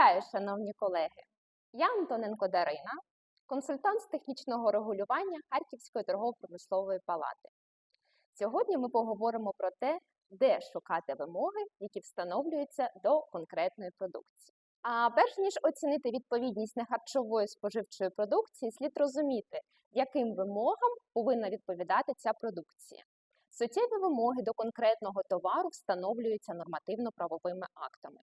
Вітаю, шановні колеги! Я Антоненко Дарина, консультант з технічного регулювання Харківської торгово-промислової палати. Сьогодні ми поговоримо про те, де шукати вимоги, які встановлюються до конкретної продукції. А перш ніж оцінити відповідність нехарчової споживчої продукції, слід розуміти, яким вимогам повинна відповідати ця продукція. Суттєві вимоги до конкретного товару встановлюються нормативно-правовими актами.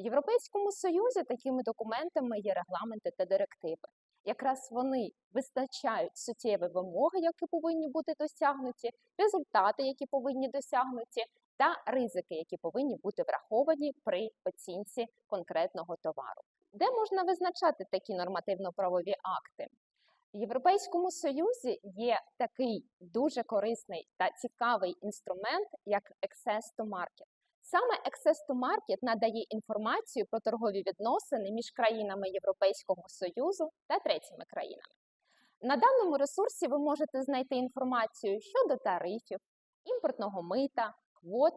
В Європейському Союзі такими документами є регламенти та директиви. Якраз вони визначають суттєві вимоги, які повинні бути досягнуті, результати, які повинні досягнуті, та ризики, які повинні бути враховані при оцінці конкретного товару. Де можна визначати такі нормативно-правові акти? В Європейському Союзі є такий дуже корисний та цікавий інструмент, як Access to Market. Саме Access to Market надає інформацію про торгові відносини між країнами Європейського Союзу та третіми країнами. На даному ресурсі ви можете знайти інформацію щодо тарифів, імпортного мита, квот,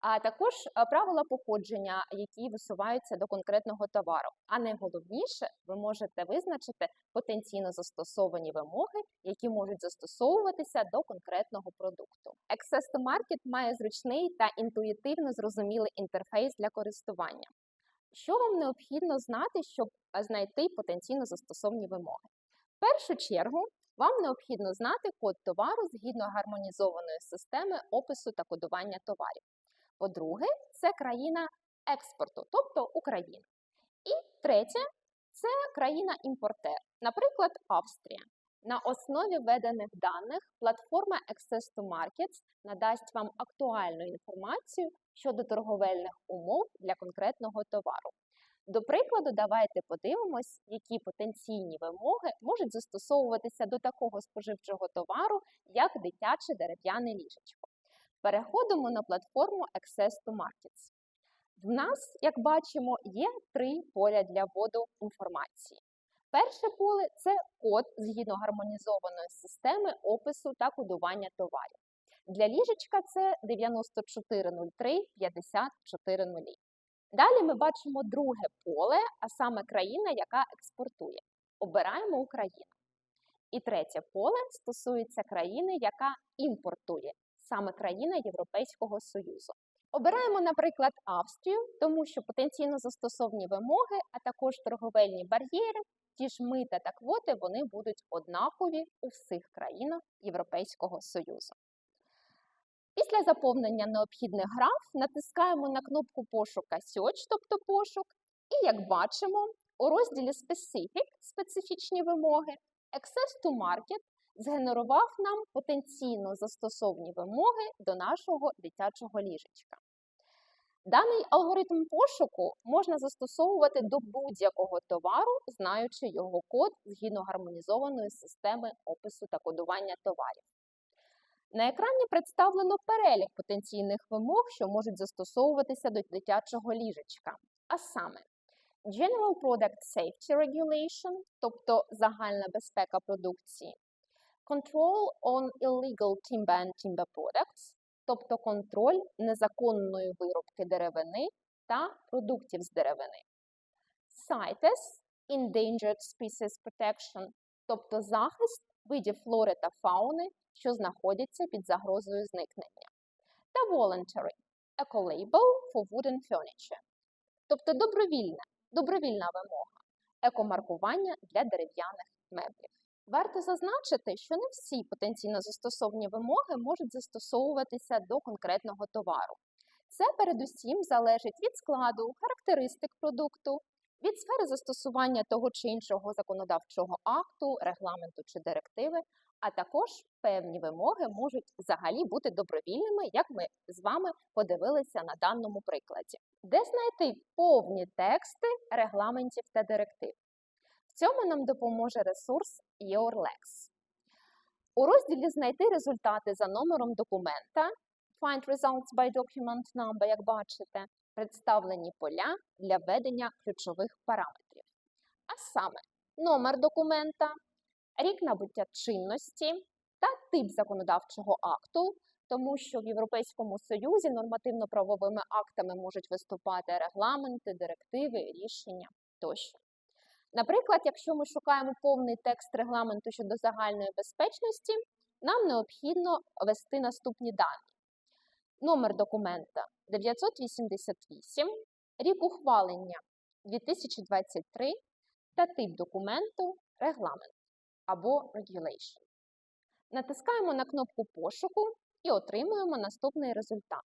а також правила походження, які висуваються до конкретного товару. А найголовніше, ви можете визначити потенційно застосовані вимоги, які можуть застосовуватися до конкретного продукту. Access to Market має зручний та інтуїтивно зрозумілий інтерфейс для користування. Що вам необхідно знати, щоб знайти потенційно застосовані вимоги? В першу чергу вам необхідно знати код товару згідно гармонізованої системи опису та кодування товарів. По-друге, це країна експорту, тобто Україна. І третє це країна-імпортер, наприклад, Австрія. На основі введених даних платформа Access to Markets надасть вам актуальну інформацію щодо торговельних умов для конкретного товару. До прикладу, давайте подивимось, які потенційні вимоги можуть застосовуватися до такого споживчого товару, як дитяче дерев'яне ліжечко. Переходимо на платформу Access to Markets. В нас, як бачимо, є три поля для вводу інформації. Перше поле це код згідно гармонізованої системи опису та кодування товарів. Для ліжечка це 9403 5400. Далі ми бачимо друге поле, а саме країна, яка експортує. Обираємо Україну. І третє поле стосується країни, яка імпортує, саме країна Європейського Союзу. Обираємо, наприклад, Австрію, тому що потенційно застосовні вимоги, а також торговельні бар'єри, ті ж мита та квоти, вони будуть однакові у всіх країнах Європейського Союзу. Після заповнення необхідних граф натискаємо на кнопку пошука Search, тобто пошук, і як бачимо, у розділі Specific специфічні вимоги, Access to Market згенерував нам потенційно застосовні вимоги до нашого дитячого ліжечка. Даний алгоритм пошуку можна застосовувати до будь-якого товару, знаючи його код згідно гармонізованої системи опису та кодування товарів. На екрані представлено перелік потенційних вимог, що можуть застосовуватися до дитячого ліжечка, а саме General Product Safety Regulation, тобто загальна безпека продукції, Control on Illegal Timber and Timber Products, тобто контроль незаконної виробки деревини та продуктів з деревини, CITES – Endangered Species Protection, тобто захист видів флори та фауни, що знаходяться під загрозою зникнення, та Voluntary – Ecolabel for Wooden Furniture, тобто добровільна, добровільна вимога, екомаркування для дерев'яних меблів. Варто зазначити, що не всі потенційно застосовні вимоги можуть застосовуватися до конкретного товару. Це передусім залежить від складу, характеристик продукту, від сфери застосування того чи іншого законодавчого акту, регламенту чи директиви, а також певні вимоги можуть взагалі бути добровільними, як ми з вами подивилися на даному прикладі. Де знайти повні тексти регламентів та директив? Цьому нам допоможе ресурс YourLex. У розділі Знайти результати за номером документа Find Results by Document Number, як бачите, представлені поля для введення ключових параметрів. А саме номер документа, рік набуття чинності та тип законодавчого акту, тому що в Європейському Союзі нормативно-правовими актами можуть виступати регламенти, директиви, рішення. тощо. Наприклад, якщо ми шукаємо повний текст регламенту щодо загальної безпечності, нам необхідно ввести наступні дані. Номер документа 988, рік ухвалення 2023 та тип документу регламент або regulation. Натискаємо на кнопку пошуку і отримуємо наступний результат.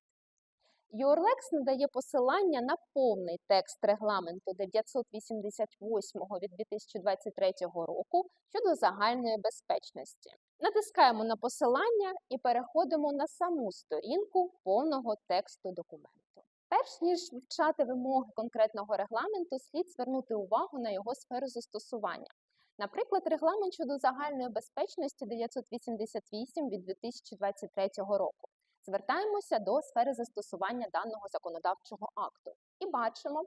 URLex надає посилання на повний текст регламенту 988 від 2023 року щодо загальної безпечності. Натискаємо на посилання і переходимо на саму сторінку повного тексту документу. Перш ніж вивчати вимоги конкретного регламенту, слід звернути увагу на його сферу застосування. Наприклад, регламент щодо загальної безпечності 988 від 2023 року. Звертаємося до сфери застосування даного законодавчого акту і бачимо,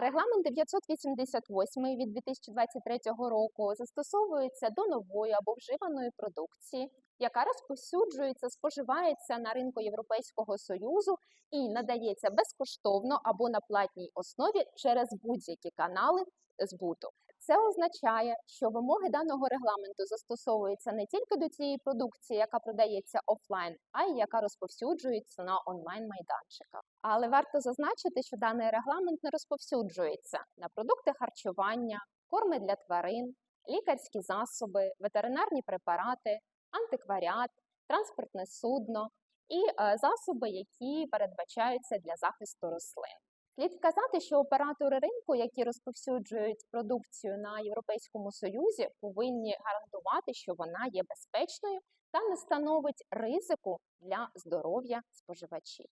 регламент 988 від 2023 року застосовується до нової або вживаної продукції, яка розповсюджується, споживається на ринку Європейського Союзу і надається безкоштовно або на платній основі через будь-які канали збуту. Це означає, що вимоги даного регламенту застосовуються не тільки до цієї продукції, яка продається офлайн, а й яка розповсюджується на онлайн-майданчиках. Але варто зазначити, що даний регламент не розповсюджується на продукти харчування, корми для тварин, лікарські засоби, ветеринарні препарати, антикваріат, транспортне судно і е, засоби, які передбачаються для захисту рослин. Слід вказати, що оператори ринку, які розповсюджують продукцію на Європейському Союзі, повинні гарантувати, що вона є безпечною та не становить ризику для здоров'я споживачів.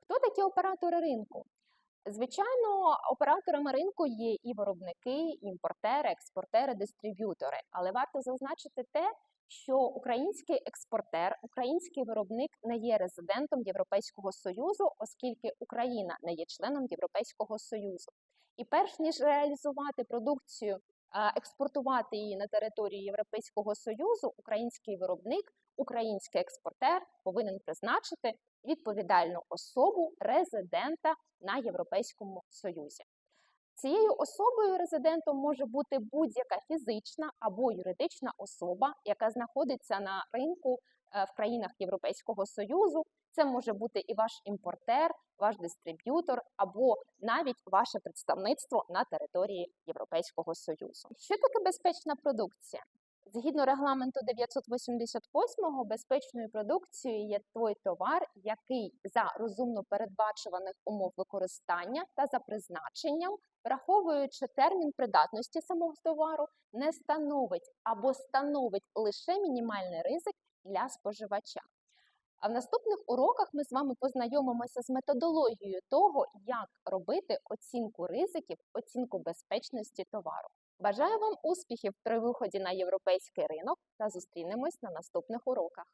Хто такі оператори ринку? Звичайно, операторами ринку є і виробники, і імпортери, експортери, дистриб'ютори, але варто зазначити те, що український експортер, український виробник не є резидентом Європейського союзу, оскільки Україна не є членом Європейського союзу. І перш ніж реалізувати продукцію, експортувати її на територію Європейського союзу, український виробник, український експортер повинен призначити відповідальну особу резидента на Європейському союзі. Цією особою резидентом може бути будь-яка фізична або юридична особа, яка знаходиться на ринку е, в країнах Європейського союзу. Це може бути і ваш імпортер, ваш дистриб'ютор, або навіть ваше представництво на території Європейського союзу. Що таке безпечна продукція? Згідно регламенту 988 безпечною продукцією є той товар, який за розумно передбачуваних умов використання та за призначенням, враховуючи термін придатності самого товару, не становить або становить лише мінімальний ризик для споживача. А в наступних уроках ми з вами познайомимося з методологією того, як робити оцінку ризиків, оцінку безпечності товару. Бажаю вам успіхів при виході на європейський ринок та зустрінемось на наступних уроках.